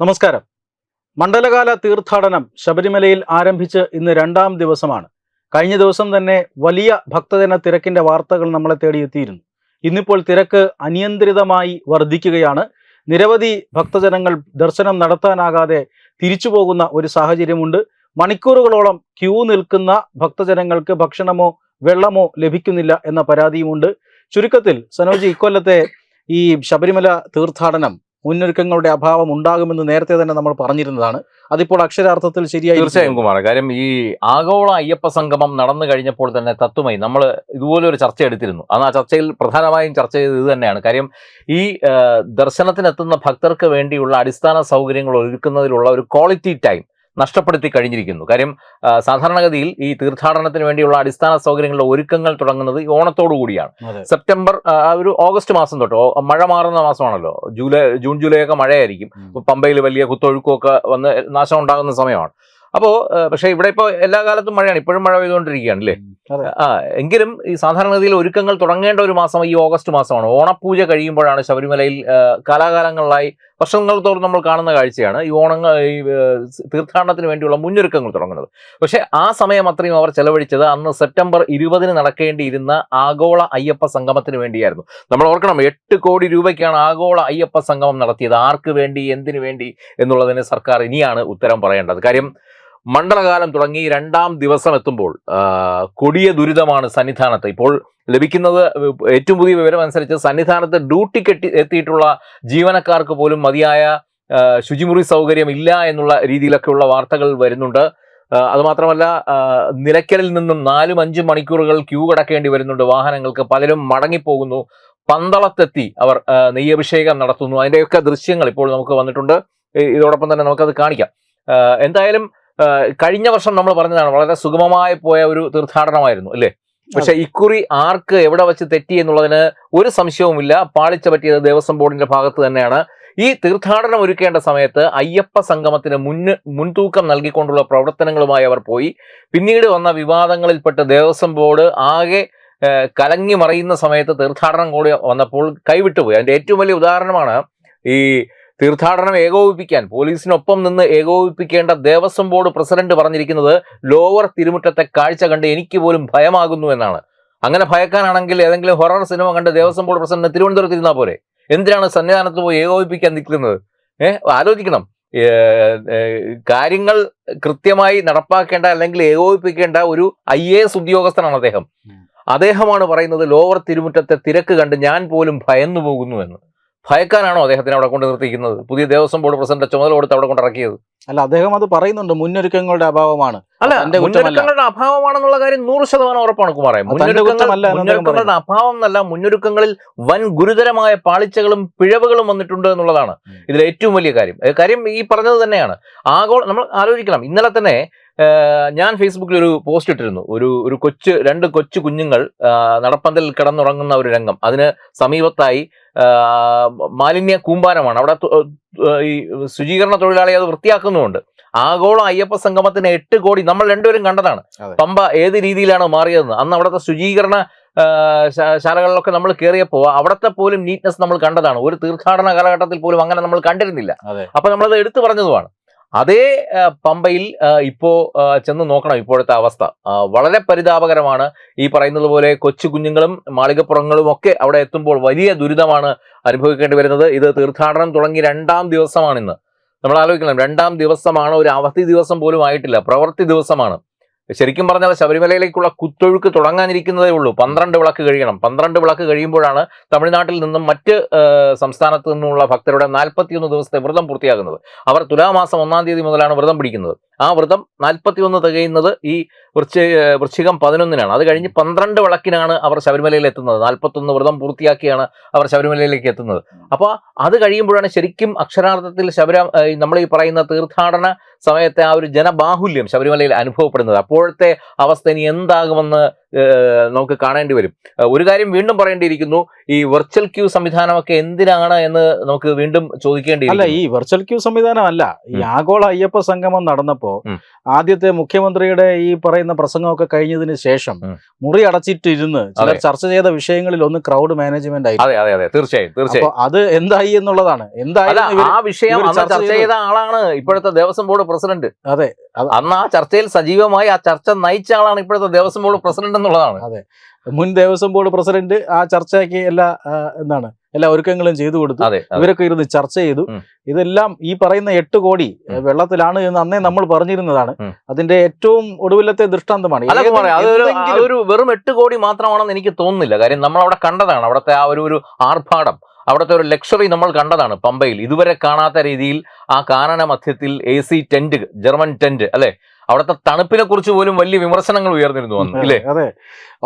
നമസ്കാരം. മണ്ഡലകാല തീർത്ഥാടനം ശബരിമലയിൽ ആരംഭിച്ച് ഇന്ന് രണ്ടാം ദിവസമാണ്. കഴിഞ്ഞ ദിവസം തന്നെ വലിയ ഭക്തജന തിരക്കിന്റെ വാർത്തകൾ നമ്മളെ തേടിയെത്തിയിരുന്നു ഇന്നിപ്പോൾ തിരക്ക് അനിയന്ത്രിതമായി വർദ്ധിക്കുകയാണ്. നിരവധി ഭക്തജനങ്ങൾ ദർശനം നടത്താനാകാതെ തിരിച്ചു പോകുന്ന ഒരു സാഹചര്യമുണ്ട്. മണിക്കൂറുകളോളം ക്യൂ നിൽക്കുന്ന ഭക്തജനങ്ങൾക്ക് ഭക്ഷണമോ വെള്ളമോ ലഭിക്കുന്നില്ല എന്ന പരാതിയുമുണ്ട്. ചുരുക്കത്തിൽ സനോജി ഇക്കൊല്ലത്തെ ഈ ശബരിമല തീർത്ഥാടനം മുന്നൊരുക്കങ്ങളുടെ അഭാവം ഉണ്ടാകുമെന്ന് നേരത്തെ തന്നെ നമ്മൾ പറഞ്ഞിരുന്നതാണ്. അതിപ്പോൾ അക്ഷരാർത്ഥത്തിൽ ശരിയായി തീർച്ചയായും കുമാർ. കാര്യം ഈ ആഗോള അയ്യപ്പ സംഗമം നടന്നു കഴിഞ്ഞപ്പോൾ തന്നെ തത്വമായി നമ്മൾ ഇതുപോലെ ഒരു ചർച്ച എടുത്തിരുന്നു. അന്ന് ആ ചർച്ചയിൽ പ്രധാനമായും ചർച്ച ചെയ്തത് ഇത് തന്നെയാണ്. കാര്യം ഈ ദർശനത്തിനെത്തുന്ന ഭക്തർക്ക് വേണ്ടിയുള്ള അടിസ്ഥാന സൗകര്യങ്ങൾ ഒരുക്കുന്നതിലുള്ള ഒരു ക്വാളിറ്റി ടൈം നഷ്ടപ്പെടുത്തി കഴിഞ്ഞിരിക്കുന്നു. കാര്യം സാധാരണഗതിയിൽ ഈ തീർത്ഥാടനത്തിന് വേണ്ടിയുള്ള അടിസ്ഥാന സൗകര്യങ്ങളുടെ ഒരുക്കങ്ങൾ തുടങ്ങുന്നത് ഈ ഓണത്തോടു കൂടിയാണ്. സെപ്റ്റംബർ ഒരു ഓഗസ്റ്റ് മാസം തൊട്ട് മഴ മാറുന്ന മാസമാണല്ലോ. ജൂലൈ ജൂൺ ജൂലൈ ഒക്കെ മഴയായിരിക്കും. പമ്പയിൽ വലിയ കുത്തൊഴുക്കൊക്കെ വന്ന് നാശം ഉണ്ടാകുന്ന സമയമാണ്. അപ്പോൾ പക്ഷേ ഇവിടെ ഇപ്പോൾ എല്ലാ കാലത്തും മഴയാണ്. ഇപ്പോഴും മഴ പെയ്തുകൊണ്ടിരിക്കുകയാണ് അല്ലേ? ആ എങ്കിലും ഈ സാധാരണഗതിയിൽ ഒരുക്കങ്ങൾ തുടങ്ങേണ്ട ഒരു മാസം ഈ ഓഗസ്റ്റ് മാസമാണ്. ഓണപ്പൂജ കഴിയുമ്പോഴാണ് ശബരിമലയിൽ കാലാകാലങ്ങളിലായി വർഷങ്ങൾ തോറും നമ്മൾ കാണുന്ന കാഴ്ചയാണ്. ഈ ഓണങ്ങൾ ഈ തീർത്ഥാടനത്തിന് വേണ്ടിയുള്ള മുന്നൊരുക്കങ്ങൾ തുടങ്ങുന്നത്. പക്ഷേ ആ സമയം അത്രയും അവർ ചെലവഴിച്ചത് അന്ന് സെപ്റ്റംബർ ഇരുപതിന് നടക്കേണ്ടിയിരുന്ന ആഗോള അയ്യപ്പ സംഗമത്തിന് വേണ്ടിയായിരുന്നു. നമ്മൾ ഓർക്കണം എട്ട് കോടി രൂപയ്ക്കാണ് ആഗോള അയ്യപ്പ സംഗമം നടത്തിയത്. ആർക്ക് വേണ്ടി എന്തിനു വേണ്ടി എന്നുള്ളതിന് സർക്കാർ ഇനിയാണ് ഉത്തരം പറയേണ്ടത്. കാര്യം മണ്ഡലകാലം തുടങ്ങി രണ്ടാം ദിവസം എത്തുമ്പോൾ കൊടിയ ദുരിതമാണ് സന്നിധാനത്ത്. ഇപ്പോൾ ലഭിക്കുന്നത് ഏറ്റവും പുതിയ വിവരം അനുസരിച്ച് സന്നിധാനത്ത് ഡ്യൂട്ടി കെട്ടി എത്തിയിട്ടുള്ള ജീവനക്കാർക്ക് പോലും മതിയായ ശുചിമുറി സൗകര്യം ഇല്ല എന്നുള്ള രീതിയിലൊക്കെയുള്ള വാർത്തകൾ വരുന്നുണ്ട്. അതുമാത്രമല്ല നിലയ്ക്കലിൽ നിന്നും നാലും അഞ്ചും മണിക്കൂറുകൾ ക്യൂ കടക്കേണ്ടി വരുന്നുണ്ട്. വാഹനങ്ങൾക്ക് പലരും മടങ്ങിപ്പോകുന്നു. പന്തളത്തെത്തി അവർ നെയ്യഭിഷേകം നടത്തുന്നു. അതിന്റെയൊക്കെ ദൃശ്യങ്ങൾ ഇപ്പോൾ നമുക്ക് വന്നിട്ടുണ്ട്. ഇതോടൊപ്പം തന്നെ നമുക്കത് കാണിക്കാം. എന്തായാലും കഴിഞ്ഞ വർഷം നമ്മൾ പറഞ്ഞതാണ് വളരെ സുഗമമായി പോയ ഒരു തീർത്ഥാടനമായിരുന്നു അല്ലേ? പക്ഷെ ഇക്കുറി ആർക്ക് എവിടെ വെച്ച് തെറ്റി എന്നുള്ളതിന് ഒരു സംശയവുമില്ല. പാളിച്ച പറ്റിയത് ദേവസ്വം ബോർഡിന്റെ ഭാഗത്ത് തന്നെയാണ്. ഈ തീർത്ഥാടനം ഒരുക്കേണ്ട സമയത്ത് അയ്യപ്പ സംഗമത്തിന് മുന്ന് മുൻതൂക്കം നൽകിക്കൊണ്ടുള്ള പ്രവർത്തനങ്ങളുമായി അവർ പോയി. പിന്നീട് വന്ന വിവാദങ്ങളിൽപ്പെട്ട് ദേവസ്വം ബോർഡ് ആകെ കലങ്ങി മറിയുന്ന സമയത്ത് തീർത്ഥാടനം കൂടി വന്നപ്പോൾ കൈവിട്ടുപോയി. അതിന്റെ ഏറ്റവും വലിയ ഉദാഹരണമാണ് ഈ തീർത്ഥാടനം ഏകോപിപ്പിക്കാൻ പോലീസിനൊപ്പം നിന്ന് ഏകോപിപ്പിക്കേണ്ട ദേവസ്വം ബോർഡ് പ്രസിഡന്റ് പറഞ്ഞിരിക്കുന്നത് ലോവർ തിരുമുറ്റത്തെ കാഴ്ച കണ്ട് എനിക്ക് പോലും ഭയമാകുന്നു എന്നാണ്. അങ്ങനെ ഭയക്കാനാണെങ്കിൽ ഏതെങ്കിലും ഹൊറർ സിനിമ കണ്ട് ദേവസ്വം ബോർഡ് പ്രസിഡന്റ് തിരുവനന്തപുരത്ത് ഇരുന്നാൽ പോലെ എന്തിനാണ് സന്നിധാനത്ത് പോയി ഏകോപിപ്പിക്കാൻ നിൽക്കുന്നത്? ഏഹ് ആലോചിക്കണം. കാര്യങ്ങൾ കൃത്യമായി നടപ്പാക്കേണ്ട അല്ലെങ്കിൽ ഏകോപിപ്പിക്കേണ്ട ഒരു ഐ എ എസ് ഉദ്യോഗസ്ഥനാണ് അദ്ദേഹം. അദ്ദേഹമാണ് പറയുന്നത് ലോവർ തിരുമുറ്റത്തെ തിരക്ക് കണ്ട് ഞാൻ പോലും ഭയന്നു പോകുന്നു എന്ന്. ഭയക്കാനാണോ അദ്ദേഹത്തിനെ അവിടെ കൊണ്ട് നിർത്തിയിരിക്കുന്നത്? പുതിയ ദേവസ്വം ബോർഡ് പ്രസിഡന്റ് ചുമതല കൊടുത്ത് അവിടെ കൊണ്ടിറക്കിയത് അല്ല അദ്ദേഹം അത് പറയുന്നുണ്ട്. മുന്നൊരുക്കങ്ങളുടെ അഭാവമാണ്. അല്ല എന്റെ മുന്നൊരുക്കങ്ങളുടെ അഭാവമാണെന്നുള്ള കാര്യം നൂറ് ശതമാനം ഉറപ്പാണ് കുമാറെ. മുന്നൊരുക്കങ്ങളുടെ അഭാവം എന്നല്ല മുന്നൊരുക്കങ്ങളിൽ വൻ ഗുരുതരമായ പാളിച്ചകളും പിഴവുകളും വന്നിട്ടുണ്ട് എന്നുള്ളതാണ്. ഉം. ഇതിൽ ഏറ്റവും വലിയ കാര്യം. കാര്യം ഈ പറഞ്ഞത് തന്നെയാണ്. ആഗോള നമ്മൾ ആലോചിക്കണം. ഇന്നലെ തന്നെ ഞാൻ ഫേസ്ബുക്കിൽ ഒരു പോസ്റ്റ് ഇട്ടിരുന്നു. ഒരു ഒരു കൊച്ചു രണ്ട് കൊച്ചു കുഞ്ഞുങ്ങൾ നടപ്പന്തൽ നടപ്പന്തലിൽ കിടന്നുറങ്ങുന്ന ഒരു രംഗം. അതിന് സമീപത്തായി മാലിന്യ കൂമ്പാരമാണ്. അവിടെ ഈ ശുചീകരണ തൊഴിലാളി അത് വൃത്തിയാക്കുന്നുമുണ്ട്. ആഗോള അയ്യപ്പ സംഗമത്തിന് എട്ട് കോടി നമ്മൾ രണ്ടുപേരും കണ്ടതാണ്. പമ്പ ഏത് രീതിയിലാണ് മാറിയതെന്ന്. അന്ന് അവിടുത്തെ ശുചീകരണ ശാലകളിലൊക്കെ നമ്മൾ കയറിയപ്പോൾ അവിടുത്തെ പോലും നീറ്റ്നെസ് നമ്മൾ കണ്ടതാണ്. ഒരു തീർത്ഥാടന കാലഘട്ടത്തിൽ പോലും അങ്ങനെ നമ്മൾ കണ്ടിരുന്നില്ല. അപ്പൊ നമ്മളത് എടുത്തു പറഞ്ഞതുമാണ്. അതേ പമ്പയിൽ ഇപ്പോൾ ഇപ്പോ ചെന്ന് നോക്കണം ഇപ്പോഴത്തെ അവസ്ഥ. വളരെ പരിതാപകരമാണ് ഈ പറയുന്നത് പോലെ കൊച്ചു കുഞ്ഞുങ്ങളും മാളികപ്പുറങ്ങളും ഒക്കെ അവിടെ എത്തുമ്പോൾ വലിയ ദുരിതമാണ് അനുഭവിക്കേണ്ടി വരുന്നത്. ഇത് തീർത്ഥാടനം തുടങ്ങി രണ്ടാം ദിവസമാണ് ഇന്ന് നമ്മൾ ആലോചിക്കണം രണ്ടാം ദിവസമാണ് ഒരു അവധി ദിവസം പോലും ആയിട്ടില്ല പ്രവൃത്തി ദിവസമാണ്. ശരിക്കും പറഞ്ഞാൽ ശബരിമലയിലേക്കുള്ള കുത്തൊഴുക്ക് തുടങ്ങാനിരിക്കുന്നതേ ഉള്ളൂ. പന്ത്രണ്ട് വിളക്ക് കഴിയണം. പന്ത്രണ്ട് വിളക്ക് കഴിയുമ്പോഴാണ് തമിഴ്നാട്ടിൽ നിന്നും മറ്റ് സംസ്ഥാനത്ത് നിന്നുമുള്ള ഭക്തരുടെ നാൽപ്പത്തിയൊന്ന് ദിവസത്തെ വ്രതം പൂർത്തിയാകുന്നത്. അവർ തുലാമാസം ഒന്നാം തീയതി മുതലാണ് വ്രതം പിടിക്കുന്നത്. ആ വ്രതം നാൽപ്പത്തിയൊന്ന് തികയുന്നത് ഈ വൃശ്ച വൃശ്ചികം പതിനൊന്നിനാണ്. അത് കഴിഞ്ഞ് പന്ത്രണ്ട് വിളക്കിനാണ് അവർ ശബരിമലയിൽ എത്തുന്നത്. നാൽപ്പത്തൊന്ന് വ്രതം പൂർത്തിയാക്കിയാണ് അവർ ശബരിമലയിലേക്ക് എത്തുന്നത്. അപ്പോൾ അത് കഴിയുമ്പോഴാണ് ശരിക്കും അക്ഷരാർത്ഥത്തിൽ ശബര നമ്മൾ ഈ പറയുന്ന തീർത്ഥാടന സമയത്തെ ആ ഒരു ജനബാഹുല്യം ശബരിമലയിൽ അനുഭവപ്പെടുന്നത്. അപ്പോഴത്തെ അവസ്ഥ ഇനി എന്താകുമെന്ന് നമുക്ക് കാണേണ്ടി വരും. ഒരു കാര്യം വീണ്ടും പറയേണ്ടിയിരിക്കുന്നു. ഈ വെർച്വൽ ക്യൂ സംവിധാനമൊക്കെ എന്തിനാണ് എന്ന് നമുക്ക് വീണ്ടും ചോദിക്കേണ്ടി അല്ല ഈ വെർച്വൽ ക്യൂ സംവിധാനം അല്ല. ഈ ആഗോള അയ്യപ്പ സംഗമം നടന്നപ്പോ ഉം. ആദ്യത്തെ മുഖ്യമന്ത്രിയുടെ ഈ പറയുന്ന പ്രസംഗമൊക്കെ കഴിഞ്ഞതിന് ശേഷം മുറി അടച്ചിട്ടിരുന്ന് ചിലർ. ചർച്ച ചെയ്ത വിഷയങ്ങളിൽ ഒന്ന് ക്രൗഡ് മാനേജ്മെന്റ് ആയി. അതെ അതെ അതെ. തീർച്ചയായും തീർച്ചയായും. അത് എന്തായി എന്നുള്ളതാണ്. എന്തായാലും ആ വിഷയം ചർച്ച ചെയ്ത. ആളാണ് ഇപ്പോഴത്തെ ദേവസ്വം ബോർഡ് പ്രസിഡന്റ്. അതെ അന്ന് ആ ചർച്ചയിൽ സജീവമായി ആ ചർച്ച നയിച്ച ആളാണ് ഇപ്പോഴത്തെ ദേവസ്വം ബോർഡ് പ്രസിഡന്റ് എന്നുള്ളതാണ്. അതെ. മുൻ ദേവസ്വം ബോർഡ് പ്രസിഡന്റ് ആ ചർച്ചയ്ക്ക് എല്ലാ എന്താണ് എല്ലാ ഒരുക്കങ്ങളും ചെയ്തു കൊടുത്തു. ഇവരൊക്കെ ഇരുന്ന് ചർച്ച ചെയ്തു. ഇതെല്ലാം ഈ പറയുന്ന എട്ട് കോടി വെള്ളത്തിലാണ് എന്ന് അന്നേ നമ്മൾ പറഞ്ഞിരുന്നതാണ്. അതിന്റെ ഏറ്റവും ഒടുവിലത്തെ ദൃഷ്ടാന്തമാണ്. വെറും എട്ട് കോടി മാത്രമാണെന്ന് എനിക്ക് തോന്നുന്നില്ല. കാര്യം നമ്മൾ അവിടെ കണ്ടതാണ്. അവിടുത്തെ ആ ഒരു ഒരു ആർഭാടം. അവിടുത്തെ ഒരു ലക്ഷറി നമ്മൾ കണ്ടതാണ് പമ്പയിൽ. ഇതുവരെ കാണാത്ത രീതിയിൽ ആ കാനന മധ്യത്തിൽ A C tent German tent അല്ലെ? അവിടുത്തെ തണുപ്പിനെ കുറിച്ച് പോലും വലിയ വിമർശനങ്ങൾ ഉയർന്നിരുന്നു വന്നു ഇല്ലേ? അതെ.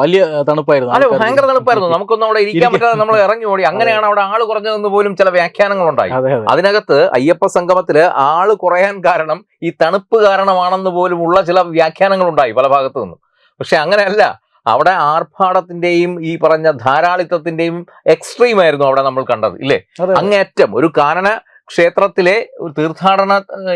വലിയ തണുപ്പായിരുന്നു അല്ലെ ഭയങ്കര തണുപ്പായിരുന്നു. നമുക്കൊന്നും അവിടെ ഇരിക്കാൻ പറ്റാതെ നമ്മൾ ഇറങ്ങി ഓടി. അങ്ങനെയാണ് അവിടെ ആൾ കുറഞ്ഞതെന്ന് പോലും ചില വ്യാഖ്യാനങ്ങൾ ഉണ്ടായി അതെ അതെ. അതിനകത്ത് അയ്യപ്പ സംഗമത്തിൽ ആൾ കുറയാൻ കാരണം ഈ തണുപ്പ് കാരണമാണെന്ന് പോലും ഉള്ള ചില വ്യാഖ്യാനങ്ങൾ ഉണ്ടായി പല ഭാഗത്തു നിന്നും. പക്ഷെ അങ്ങനെയല്ല. അവിടെ ആർഭാടത്തിന്റെയും ഈ പറഞ്ഞ ധാരാളിത്തത്തിന്റെയും എക്സ്ട്രീം ആയിരുന്നു അവിടെ നമ്മൾ കണ്ടത് ഇല്ലേ? അങ്ങേറ്റം ഒരു കാരണ ക്ഷേത്രത്തിലെ ഒരു തീർത്ഥാടന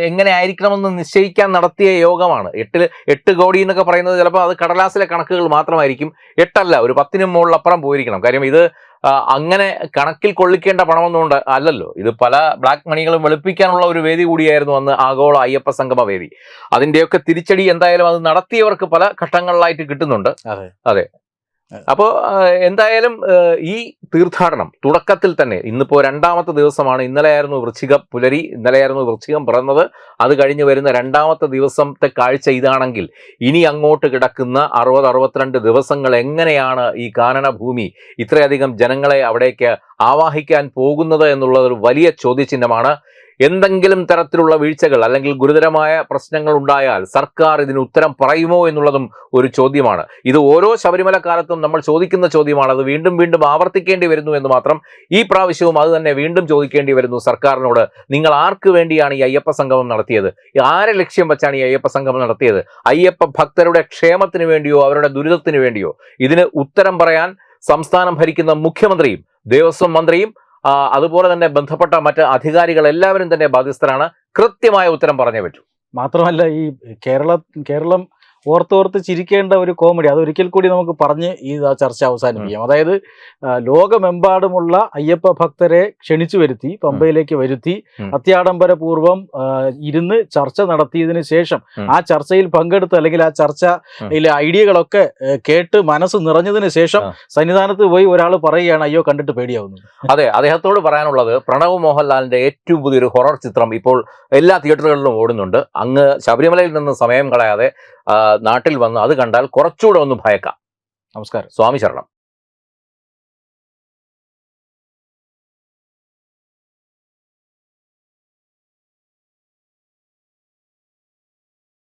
എങ്ങനെ ആയിരിക്കണമെന്ന് നിശ്ചയിക്കാൻ നടത്തിയ യോഗമാണ്. എട്ട് എട്ട് കോടി എന്നൊക്കെ പറയുന്നത് ചിലപ്പോൾ അത് കടലാസിലെ കണക്കുകൾ മാത്രമായിരിക്കും. എട്ടല്ല ഒരു പത്തിനും മുകളിലപ്പുറം പോയിരിക്കണം. കാര്യം ഇത് അങ്ങനെ കണക്കിൽ കൊള്ളിക്കേണ്ട പണമെന്നുകൊണ്ട് അല്ലല്ലോ. ഇത് പല ബ്ലാക്ക് മണികളും വെളുപ്പിക്കാനുള്ള ഒരു വേദി കൂടിയായിരുന്നു അന്ന് ആഗോള അയ്യപ്പ സംഗമ വേദി. അതിന്റെയൊക്കെ തിരിച്ചടി എന്തായാലും അത് നടത്തിയവർക്ക് പല ഘട്ടങ്ങളിലായിട്ട് കിട്ടുന്നുണ്ട്. അതെ. അപ്പോൾ എന്തായാലും ഈ തീർത്ഥാടനം തുടക്കത്തിൽ തന്നെ ഇന്നിപ്പോ രണ്ടാമത്തെ ദിവസമാണ്. ഇന്നലെയായിരുന്നു വൃശ്ചിക പുലരി ഇന്നലെയായിരുന്നു വൃശ്ചികം പിറന്നത്. അത് കഴിഞ്ഞ് വരുന്ന രണ്ടാമത്തെ ദിവസത്തെ കാഴ്ച ഇതാണെങ്കിൽ ഇനി അങ്ങോട്ട് കിടക്കുന്ന അറുപത് അറുപത്തിരണ്ട് ദിവസങ്ങൾ എങ്ങനെയാണ് ഈ കാനന ഭൂമി ഇത്രയധികം ജനങ്ങളെ അവിടേക്ക് ആവാഹിക്കാൻ പോകുന്നത് എന്നുള്ളത് ഒരു വലിയ ചോദ്യചിഹ്നമാണ്. എന്തെങ്കിലും തരത്തിലുള്ള വീഴ്ചകൾ അല്ലെങ്കിൽ ഗുരുതരമായ പ്രശ്നങ്ങൾ ഉണ്ടായാൽ സർക്കാർ ഇതിന് ഉത്തരം പറയുമോ എന്നുള്ളതും ഒരു ചോദ്യമാണ്. ഇത് ഓരോ ശബരിമല കാലത്തും നമ്മൾ ചോദിക്കുന്ന ചോദ്യമാണ്. അത് വീണ്ടും വീണ്ടും ആവർത്തിക്കേണ്ടി വരുന്നു എന്ന് മാത്രം ഈ പ്രാവശ്യവും അത് തന്നെ വീണ്ടും ചോദിക്കേണ്ടി വരുന്നു സർക്കാരിനോട്. നിങ്ങൾ ആർക്ക് വേണ്ടിയാണ് ഈ അയ്യപ്പ സംഗമം നടത്തിയത്? ആരെ ലക്ഷ്യം വെച്ചാണ് ഈ അയ്യപ്പ സംഗമം നടത്തിയത്? അയ്യപ്പ ഭക്തരുടെ ക്ഷേമത്തിന് വേണ്ടിയോ അവരുടെ ദുരിതത്തിന് വേണ്ടിയോ? ഇതിന് ഉത്തരം പറയാൻ സംസ്ഥാനം ഭരിക്കുന്ന മുഖ്യമന്ത്രിയും ദേവസ്വം മന്ത്രിയും അതുപോലെ തന്നെ ബന്ധപ്പെട്ട മറ്റ് അധികാരികൾ എല്ലാവരും തന്നെ ബാധ്യസ്ഥരാണ്. കൃത്യമായ ഉത്തരം പറഞ്ഞേ പറ്റൂ. മാത്രമല്ല ഈ കേരള കേരളം ഓർത്തോർത്ത് ചിരിക്കേണ്ട ഒരു കോമഡി അതൊരിക്കൽ കൂടി നമുക്ക് പറഞ്ഞ് ഈ ചർച്ച അവസാനിപ്പിക്കാം. അതായത് ലോകമെമ്പാടുമുള്ള അയ്യപ്പ ഭക്തരെ ക്ഷണിച്ചു വരുത്തി പമ്പയിലേക്ക് വരുത്തി. അത്യാഡംബരപൂർവം ഇരുന്ന് ചർച്ച നടത്തിയതിന് ശേഷം ആ ചർച്ചയിൽ പങ്കെടുത്ത് അല്ലെങ്കിൽ ആ ചർച്ചയിലെ ഐഡിയകളൊക്കെ കേട്ട് മനസ്സ് നിറഞ്ഞതിന് ശേഷം. സന്നിധാനത്ത് പോയി ഒരാൾ പറയുകയാണ് അയ്യോ കണ്ടിട്ട് പേടിയാവുന്നു. അതെ അദ്ദേഹത്തോട് പറയാനുള്ളത് പ്രണവ് മോഹൻലാലിന്റെ ഏറ്റവും പുതിയൊരു ഹൊറർ ചിത്രം ഇപ്പോൾ എല്ലാ തിയേറ്ററുകളിലും ഓടുന്നുണ്ട്. അങ്ങ് ശബരിമലയിൽ നിന്ന് സമയം കളയാതെ നാട്ടിൽ വന്ന് അത് കണ്ടാൽ കുറച്ചുകൂടെ ഒന്ന് ഭയക്കാം. നമസ്കാരം. സ്വാമി ശരണം.